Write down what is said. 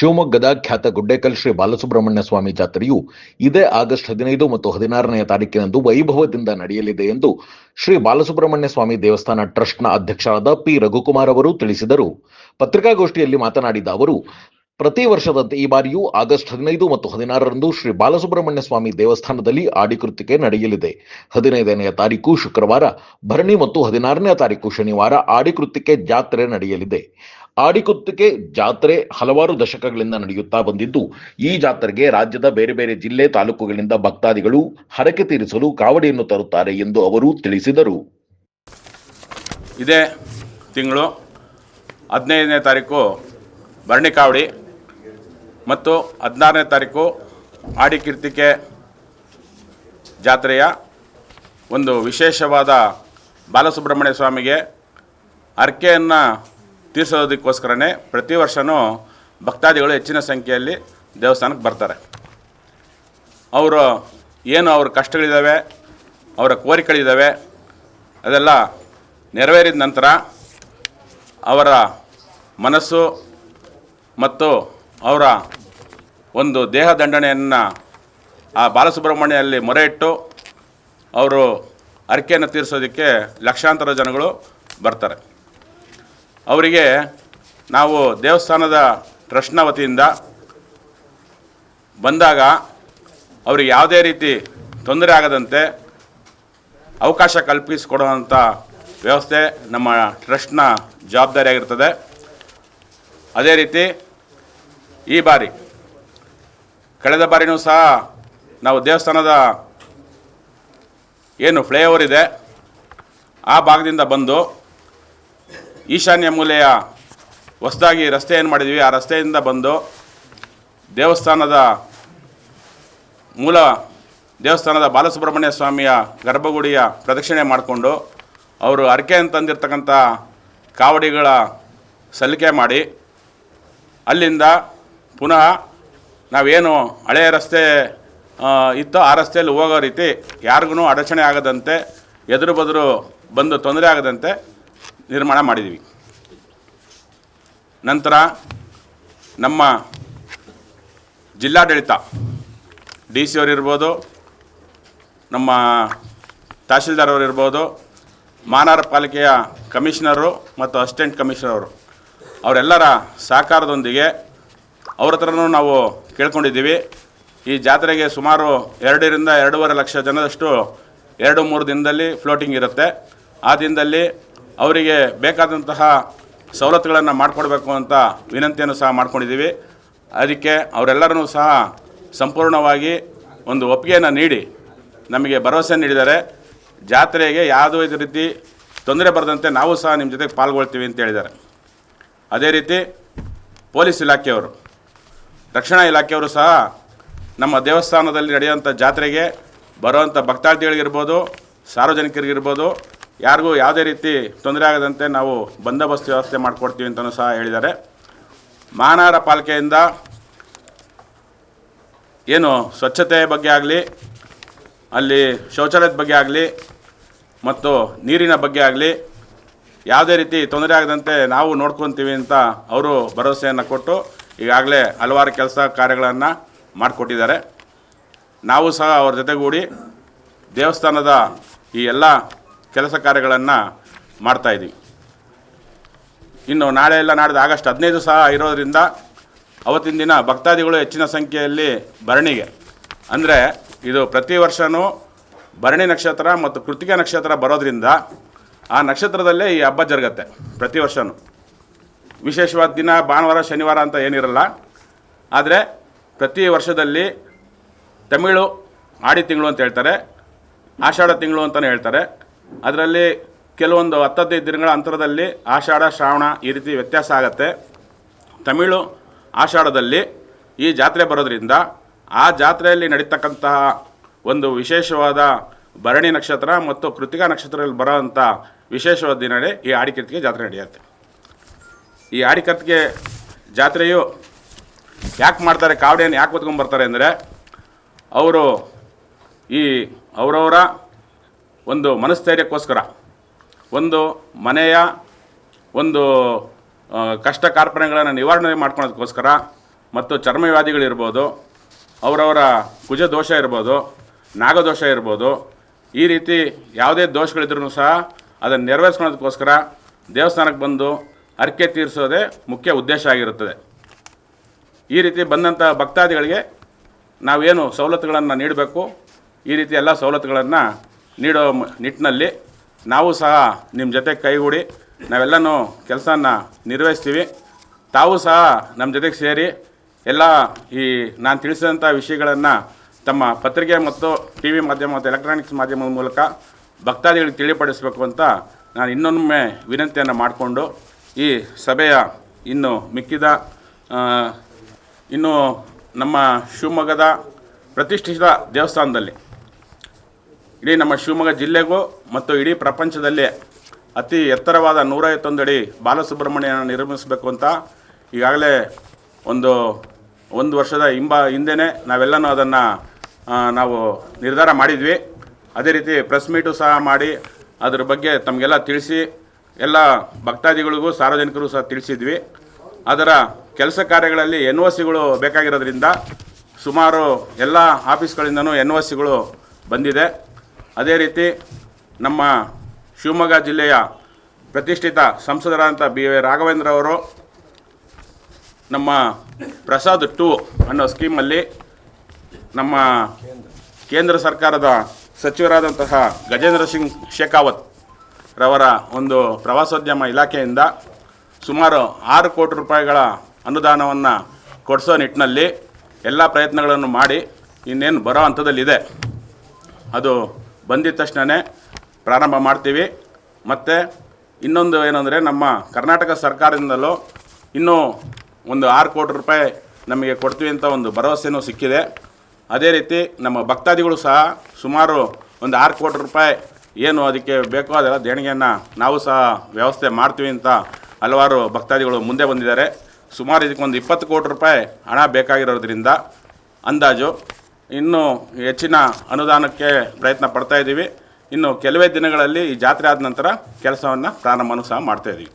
ಶಿವಮೊಗ್ಗದ ಖ್ಯಾತ ಗುಡ್ಡೇಕಲ್ ಶ್ರೀ ಬಾಲಸುಬ್ರಹ್ಮಣ್ಯ ಸ್ವಾಮಿ ಜಾತ್ರೆಯು ಇದೇ ಆಗಸ್ಟ್ ಹದಿನೈದು ಮತ್ತು ಹದಿನಾರನೆಯ ತಾರೀಕಿನಂದು ವೈಭವದಿಂದ ನಡೆಯಲಿದೆ ಎಂದು ಶ್ರೀ ಬಾಲಸುಬ್ರಹ್ಮಣ್ಯ ಸ್ವಾಮಿ ದೇವಸ್ಥಾನ ಟ್ರಸ್ಟ್ನ ಅಧ್ಯಕ್ಷರಾದ ಪಿ ರಘುಕುಮಾರ್ ಅವರು ತಿಳಿಸಿದರು. ಪತ್ರಿಕಾಗೋಷ್ಠಿಯಲ್ಲಿ ಮಾತನಾಡಿದ ಅವರು, ಪ್ರತಿ ವರ್ಷದಂತೆ ಈ ಬಾರಿಯೂ ಆಗಸ್ಟ್ ಹದಿನೈದು ಮತ್ತು ಹದಿನಾರರಂದು ಶ್ರೀ ಬಾಲಸುಬ್ರಹ್ಮಣ್ಯ ಸ್ವಾಮಿ ದೇವಸ್ಥಾನದಲ್ಲಿ ಆಡಿಕೃತಿಕೆ ನಡೆಯಲಿದೆ. ಹದಿನೈದನೆಯ ತಾರೀಕು ಶುಕ್ರವಾರ, ಭರಣಿ ಮತ್ತು ಹದಿನಾರನೇ ತಾರೀಕು ಶನಿವಾರ ಆಡಿಕೃತಿಕೆ ಜಾತ್ರೆ ನಡೆಯಲಿದೆ. ಆಡಿಕುತ್ತಿಗೆ ಜಾತ್ರೆ ಹಲವಾರು ದಶಕಗಳಿಂದ ನಡೆಯುತ್ತಾ ಬಂದಿದ್ದು, ಈ ಜಾತ್ರೆಗೆ ರಾಜ್ಯದ ಬೇರೆ ಬೇರೆ ಜಿಲ್ಲೆ ತಾಲೂಕುಗಳಿಂದ ಭಕ್ತಾದಿಗಳು ಹರಕೆ ತೀರಿಸಲು ಕಾವಡಿಯನ್ನು ತರುತ್ತಾರೆ ಎಂದು ಅವರು ತಿಳಿಸಿದರು. ಇದೇ ತಿಂಗಳು ಹದಿನೈದನೇ ತಾರೀಕು ಭರಣಿ ಕಾವಡಿ ಮತ್ತು ಹದಿನಾರನೇ ತಾರೀಕು ಆಡಿಕೀರ್ತಿಕೆ ಜಾತ್ರೆಯ ಒಂದು ವಿಶೇಷವಾದ ಬಾಲಸುಬ್ರಹ್ಮಣ್ಯ ಸ್ವಾಮಿಗೆ ಅರ್ಕೆಯನ್ನು ತೀರಿಸೋದಕ್ಕೋಸ್ಕರನೇ ಪ್ರತಿ ವರ್ಷವೂ ಭಕ್ತಾದಿಗಳು ಹೆಚ್ಚಿನ ಸಂಖ್ಯೆಯಲ್ಲಿ ದೇವಸ್ಥಾನಕ್ಕೆ ಬರ್ತಾರೆ. ಅವರು ಏನು ಅವ್ರ ಕಷ್ಟಗಳಿದ್ದಾವೆ, ಅವರ ಕೋರಿಕೆಗಳಿದ್ದಾವೆ, ಅದೆಲ್ಲ ನೆರವೇರಿದ ನಂತರ ಅವರ ಮನಸ್ಸು ಮತ್ತು ಅವರ ಒಂದು ದೇಹ ದಂಡನೆಯನ್ನು ಆ ಬಾಲಸುಬ್ರಹ್ಮಣ್ಯಲ್ಲಿ ಮೊರೆ ಇಟ್ಟು ಅವರು ಅರಿಕೆಯನ್ನು ತೀರಿಸೋದಕ್ಕೆ ಲಕ್ಷಾಂತರ ಜನಗಳು ಬರ್ತಾರೆ. ಅವರಿಗೆ ನಾವು ದೇವಸ್ಥಾನದ ಟ್ರಸ್ಟ್ನ ವತಿಯಿಂದ ಬಂದಾಗ ಅವರಿಗೆ ಯಾವುದೇ ರೀತಿ ತೊಂದರೆ ಆಗದಂತೆ ಅವಕಾಶ ಕಲ್ಪಿಸಿಕೊಡುವಂಥ ವ್ಯವಸ್ಥೆ ನಮ್ಮ ಟ್ರಸ್ಟ್ನ ಜವಾಬ್ದಾರಿಯಾಗಿರ್ತದೆ. ಅದೇ ರೀತಿ ಈ ಬಾರಿ, ಕಳೆದ ಬಾರಿನೂ ಸಹ ನಾವು ದೇವಸ್ಥಾನದ ಏನು ಫ್ಲೈಓವರ್ ಇದೆ, ಆ ಭಾಗದಿಂದ ಬಂದು ಈಶಾನ್ಯ ಮೂಲೆಯ ಹೊಸದಾಗಿ ರಸ್ತೆ ಏನು ಮಾಡಿದ್ವಿ ಆ ರಸ್ತೆಯಿಂದ ಬಂದು ದೇವಸ್ಥಾನದ ಮೂಲ ದೇವಸ್ಥಾನದ ಬಾಲಸುಬ್ರಹ್ಮಣ್ಯ ಸ್ವಾಮಿಯ ಗರ್ಭಗುಡಿಯ ಪ್ರದಕ್ಷಿಣೆ ಮಾಡಿಕೊಂಡು ಅವರು ಅರಕೆ ಅಂತಂದಿರ್ತಕ್ಕಂಥ ಕಾವಡಿಗಳ ಸಲ್ಲಿಕೆ ಮಾಡಿ ಅಲ್ಲಿಂದ ಪುನಃ ನಾವೇನು ಹಳೆಯ ರಸ್ತೆ ಇತ್ತೋ ಆ ರಸ್ತೆಯಲ್ಲಿ ಹೋಗೋ ರೀತಿ ಯಾರಿಗೂ ಅಡಚಣೆ ಆಗದಂತೆ, ಎದುರು ಬದುರು ಬಂದು ತೊಂದರೆ ಆಗದಂತೆ ನಿರ್ಮಾಣ ಮಾಡಿದ್ದೀವಿ ನಂತರ ನಮ್ಮ ಜಿಲ್ಲಾಡಳಿತ, ಡಿ ಸಿ ಅವರಿರ್ಬೋದು, ನಮ್ಮ ತಹಶೀಲ್ದಾರ್ ಅವರಿರ್ಬೋದು ಇರ್ಬೋದು ಮಾನವ ಪಾಲಿಕೆಯ ಕಮಿಷನರು ಮತ್ತು ಅಸಿಸ್ಟೆಂಟ್ ಕಮಿಷನರ್ ಅವರು, ಅವರೆಲ್ಲರ ಸಹಕಾರದೊಂದಿಗೆ ಅವ್ರ ಹತ್ರನೂ ನಾವು ಕೇಳ್ಕೊಂಡಿದ್ದೀವಿ. ಈ ಜಾತ್ರೆಗೆ ಸುಮಾರು ಎರಡರಿಂದ ಎರಡೂವರೆ ಲಕ್ಷ ಜನದಷ್ಟು ಎರಡು ಮೂರು ದಿನದಲ್ಲಿ ಫ್ಲೋಟಿಂಗ್ ಇರುತ್ತೆ. ಆ ದಿನದಲ್ಲಿ ಅವರಿಗೆ ಬೇಕಾದಂತಹ ಸವಲತ್ತುಗಳನ್ನು ಮಾಡಿಕೊಡ್ಬೇಕು ಅಂತ ವಿನಂತಿಯನ್ನು ಸಹ ಮಾಡ್ಕೊಂಡಿದ್ದೀವಿ. ಅದಕ್ಕೆ ಅವರೆಲ್ಲರನ್ನೂ ಸಹ ಸಂಪೂರ್ಣವಾಗಿ ಒಂದು ಒಪ್ಪಿಗೆಯನ್ನು ನೀಡಿ ನಮಗೆ ಭರವಸೆ ನೀಡಿದ್ದಾರೆ. ಜಾತ್ರೆಗೆ ಯಾವುದೋ ಇದು ರೀತಿ ತೊಂದರೆ ಬರದಂತೆ ನಾವು ಸಹ ನಿಮ್ಮ ಜೊತೆಗೆ ಪಾಲ್ಗೊಳ್ತೀವಿ ಅಂತ ಹೇಳಿದ್ದಾರೆ. ಅದೇ ರೀತಿ ಪೊಲೀಸ್ ಇಲಾಖೆಯವರು, ರಕ್ಷಣಾ ಇಲಾಖೆಯವರು ಸಹ ನಮ್ಮ ದೇವಸ್ಥಾನದಲ್ಲಿ ನಡೆಯುವಂಥ ಜಾತ್ರೆಗೆ ಬರುವಂಥ ಭಕ್ತಾರ್ಥಿಗಳಿಗಿರ್ಬೋದು ಸಾರ್ವಜನಿಕರಿಗಿರ್ಬೋದು ಯಾರಿಗೂ ಯಾವುದೇ ರೀತಿ ತೊಂದರೆ ಆಗದಂತೆ ನಾವು ಬಂದೋಬಸ್ತ್ ವ್ಯವಸ್ಥೆ ಮಾಡಿಕೊಡ್ತೀವಿ ಅಂತಲೂ ಸಹ ಹೇಳಿದ್ದಾರೆ. ಮಹಾನಗರ ಪಾಲಿಕೆಯಿಂದ ಏನು ಸ್ವಚ್ಛತೆ ಬಗ್ಗೆ ಆಗಲಿ, ಅಲ್ಲಿ ಶೌಚಾಲಯದ ಬಗ್ಗೆ ಆಗಲಿ, ಮತ್ತು ನೀರಿನ ಬಗ್ಗೆ ಆಗಲಿ ಯಾವುದೇ ರೀತಿ ತೊಂದರೆ ಆಗದಂತೆ ನಾವು ನೋಡ್ಕೊತೀವಿ ಅಂತ ಅವರು ಭರವಸೆಯನ್ನು ಕೊಟ್ಟು ಈಗಾಗಲೇ ಹಲವಾರು ಕೆಲಸ ಕಾರ್ಯಗಳನ್ನು ಮಾಡಿಕೊಟ್ಟಿದ್ದಾರೆ. ನಾವು ಸಹ ಅವ್ರ ಜೊತೆಗೂಡಿ ದೇವಸ್ಥಾನದ ಈ ಎಲ್ಲ ಕೆಲಸ ಕಾರ್ಯಗಳನ್ನು ಮಾಡ್ತಾಯಿದ್ದೀವಿ ಇನ್ನು ನಾಳೆ ಎಲ್ಲ ನಾಡ್ದು ಆಗಸ್ಟ್ ಹದಿನೈದು ಸಹ ಇರೋದರಿಂದ ಅವತ್ತಿನ ದಿನ ಭಕ್ತಾದಿಗಳು ಹೆಚ್ಚಿನ ಸಂಖ್ಯೆಯಲ್ಲಿ ಭರಣಿಗೆ. ಅಂದರೆ ಇದು ಪ್ರತಿ ವರ್ಷವೂ ಭರಣಿ ನಕ್ಷತ್ರ ಮತ್ತು ಕೃತಿಕ ನಕ್ಷತ್ರ ಬರೋದ್ರಿಂದ ಆ ನಕ್ಷತ್ರದಲ್ಲೇ ಈ ಹಬ್ಬ ಜರುಗತ್ತೆ ಪ್ರತಿ ವರ್ಷವೂ ವಿಶೇಷವಾದ ದಿನ ಭಾನುವಾರ, ಶನಿವಾರ ಅಂತ ಏನಿರಲ್ಲ. ಆದರೆ ಪ್ರತಿ ವರ್ಷದಲ್ಲಿ ತಮಿಳು ಆಡಿ ತಿಂಗಳು ಅಂತ ಹೇಳ್ತಾರೆ, ಆಷಾಢ ತಿಂಗಳು ಅಂತಲೇ ಹೇಳ್ತಾರೆ. ಅದರಲ್ಲಿ ಕೆಲವೊಂದು ಹತ್ತದೈದು ದಿನಗಳ ಅಂತರದಲ್ಲಿ ಆಷಾಢ, ಶ್ರಾವಣ ಈ ರೀತಿ ವ್ಯತ್ಯಾಸ ಆಗತ್ತೆ. ತಮಿಳು ಆಷಾಢದಲ್ಲಿ ಈ ಜಾತ್ರೆ ಬರೋದ್ರಿಂದ ಆ ಜಾತ್ರೆಯಲ್ಲಿ ನಡೀತಕ್ಕಂತಹ ಒಂದು ವಿಶೇಷವಾದ ಭರಣಿ ನಕ್ಷತ್ರ ಮತ್ತು ಕೃತಿಕಾ ನಕ್ಷತ್ರದಲ್ಲಿ ಬರೋವಂಥ ವಿಶೇಷವಾದ ದಿನವೇ ಈ ಆಡಿಕರ್ತಿಗೆ ಜಾತ್ರೆ ನಡೆಯುತ್ತೆ. ಈ ಆಡಿಕರ್ತಿಗೆ ಜಾತ್ರೆಯು ಯಾಕೆ ಮಾಡ್ತಾರೆ, ಕಾವಡಿಯನ್ನು ಯಾಕೆ ಹೊತ್ಕೊಂಡ್ಬರ್ತಾರೆ ಅಂದರೆ, ಅವರು ಈ ಅವರವರ ಒಂದು ಮನಸ್ಥೈರ್ಯಕ್ಕೋಸ್ಕರ, ಒಂದು ಮನೆಯ ಒಂದು ಕಷ್ಟ ಕಾರ್ಪಣ್ಯಗಳನ್ನು ನಿವಾರಣೆ ಮಾಡ್ಕೊಳೋದಕ್ಕೋಸ್ಕರ ಮತ್ತು ಚರ್ಮವ್ಯಾಧಿಗಳಿರ್ಬೋದು, ಅವರವರ ಕುಜ ದೋಷ ಇರ್ಬೋದು ನಾಗದೋಷ ಇರ್ಬೋದು, ಈ ರೀತಿ ಯಾವುದೇ ದೋಷಗಳಿದ್ರೂ ಸಹ ಅದನ್ನು ನೆರವೇರಿಸ್ಕೊಳೋದಕ್ಕೋಸ್ಕರ ದೇವಸ್ಥಾನಕ್ಕೆ ಬಂದು ಹರಕೆ ತೀರಿಸೋದೇ ಮುಖ್ಯ ಉದ್ದೇಶ ಆಗಿರುತ್ತದೆ. ಈ ರೀತಿ ಬಂದಂಥ ಭಕ್ತಾದಿಗಳಿಗೆ ನಾವೇನು ಸವಲತ್ತುಗಳನ್ನು ನೀಡಬೇಕು, ಈ ರೀತಿ ಎಲ್ಲ ಸವಲತ್ತುಗಳನ್ನು ನೀಡೋ ನಿಟ್ಟಿನಲ್ಲಿ ನಾವು ಸಹ ನಿಮ್ಮ ಜೊತೆ ಕೈಗೂಡಿ ನಾವೆಲ್ಲನೂ ಕೆಲಸನ ನಿರ್ವಹಿಸ್ತೀವಿ. ತಾವು ಸಹ ನಮ್ಮ ಜೊತೆಗೆ ಸೇರಿ ಎಲ್ಲ ಈ ನಾನು ತಿಳಿಸಿದಂಥ ವಿಷಯಗಳನ್ನು ತಮ್ಮ ಪತ್ರಿಕೆ ಮತ್ತು ಟಿ ವಿ ಮಾಧ್ಯಮ ಮತ್ತು ಎಲೆಕ್ಟ್ರಾನಿಕ್ಸ್ ಮಾಧ್ಯಮದ ಮೂಲಕ ಭಕ್ತಾದಿಗಳಿಗೆ ತಿಳಿಪಡಿಸಬೇಕು ಅಂತ ನಾನು ಇನ್ನೊಮ್ಮೆ ವಿನಂತಿಯನ್ನು ಮಾಡಿಕೊಂಡು ಈ ಸಭೆಯ ಇನ್ನು ಮಿಕ್ಕಿದ ಇನ್ನು ನಮ್ಮ ಶಿವಮೊಗ್ಗದ ಪ್ರತಿಷ್ಠಿತ ದೇವಸ್ಥಾನದಲ್ಲಿ ಇಡೀ ನಮ್ಮ ಶಿವಮೊಗ್ಗ ಜಿಲ್ಲೆಗೂ ಮತ್ತು ಇಡೀ ಪ್ರಪಂಚದಲ್ಲಿ ಅತಿ ಎತ್ತರವಾದ ನೂರೈವತ್ತೊಂದು ಅಡಿ ಬಾಲಸುಬ್ರಹ್ಮಣ್ಯನ ನಿರ್ಮಿಸಬೇಕು ಅಂತ ಈಗಾಗಲೇ ಒಂದು ಒಂದು ವರ್ಷದ ಹಿಂಬ, ಹಿಂದೆನೇ ನಾವೆಲ್ಲನೂ ಅದನ್ನು ನಾವು ನಿರ್ಧಾರ ಮಾಡಿದ್ವಿ. ಅದೇ ರೀತಿ ಪ್ರೆಸ್ ಮೀಟು ಸಹ ಮಾಡಿ ಅದ್ರ ಬಗ್ಗೆ ತಮಗೆಲ್ಲ ತಿಳಿಸಿ, ಎಲ್ಲ ಭಕ್ತಾದಿಗಳಿಗೂ ಸಾರ್ವಜನಿಕರು ಸಹ ತಿಳಿಸಿದ್ವಿ. ಅದರ ಕೆಲಸ ಕಾರ್ಯಗಳಲ್ಲಿ ಎನ್ ಒ ಸಿಗಳು ಬೇಕಾಗಿರೋದ್ರಿಂದ ಸುಮಾರು ಎಲ್ಲ ಆಫೀಸ್ಗಳಿಂದನೂ ಎನ್ ಒ ಸಿಗಳು ಬಂದಿದೆ. ಅದೇ ರೀತಿ ನಮ್ಮ ಶಿವಮೊಗ್ಗ ಜಿಲ್ಲೆಯ ಪ್ರತಿಷ್ಠಿತ ಸಂಸದರಾದಂಥ ಬಿ ವೈ ರಾಘವೇಂದ್ರ ಅವರು ನಮ್ಮ ಪ್ರಸಾದ್ ಟು ಅನ್ನೋ ಸ್ಕೀಮಲ್ಲಿ ನಮ್ಮ ಕೇಂದ್ರ ಸರ್ಕಾರದ ಸಚಿವರಾದಂತಹ ಗಜೇಂದ್ರ ಸಿಂಗ್ ಶೇಖಾವತ್ ರವರ ಒಂದು ಪ್ರವಾಸೋದ್ಯಮ ಇಲಾಖೆಯಿಂದ ಸುಮಾರು ಆರು ಕೋಟಿ ರೂಪಾಯಿಗಳ ಅನುದಾನವನ್ನು ಕೊಡಿಸೋ ನಿಟ್ಟಿನಲ್ಲಿ ಎಲ್ಲ ಪ್ರಯತ್ನಗಳನ್ನು ಮಾಡಿ ಇನ್ನೇನು ಬರೋ ಹಂತದಲ್ಲಿದೆ. ಅದು ಬಂದಿದ ತಕ್ಷಣನೇ ಪ್ರಾರಂಭ ಮಾಡ್ತೀವಿ. ಮತ್ತು ಇನ್ನೊಂದು ಏನಂದರೆ ನಮ್ಮ ಕರ್ನಾಟಕ ಸರ್ಕಾರದಿಂದಲೂ ಇನ್ನೂ ಒಂದು ಆರು ಕೋಟಿ ರೂಪಾಯಿ ನಮಗೆ ಕೊಡ್ತೀವಿ ಅಂತ ಒಂದು ಭರವಸೆನೂ ಸಿಕ್ಕಿದೆ. ಅದೇ ರೀತಿ ನಮ್ಮ ಭಕ್ತಾದಿಗಳು ಸಹ ಸುಮಾರು ಒಂದು ಆರು ಕೋಟಿ ರೂಪಾಯಿ ಏನು ಅದಕ್ಕೆ ಬೇಕೋ ಅದೆಲ್ಲ ದೇಣಿಗೆಯನ್ನು ನಾವು ಸಹ ವ್ಯವಸ್ಥೆ ಮಾಡ್ತೀವಿ ಅಂತ ಹಲವಾರು ಭಕ್ತಾದಿಗಳು ಮುಂದೆ ಬಂದಿದ್ದಾರೆ. ಸುಮಾರು ಇದಕ್ಕೆ ಒಂದು ಇಪ್ಪತ್ತು ಕೋಟಿ ರೂಪಾಯಿ ಹಣ ಬೇಕಾಗಿರೋದ್ರಿಂದ ಅಂದಾಜು ಇನ್ನೂ ಹೆಚ್ಚಿನ ಅನುದಾನಕ್ಕೆ ಪ್ರಯತ್ನ ಪಡ್ತಾ ಇದ್ದೀವಿ ಇನ್ನು ಕೆಲವೇ ದಿನಗಳಲ್ಲಿ ಈ ಜಾತ್ರೆ ಆದ ನಂತರ ಕೆಲಸವನ್ನು ಪ್ರಾರಂಭನೂ ಸಹ ಮಾಡ್ತಾ ಇದ್ದೀವಿ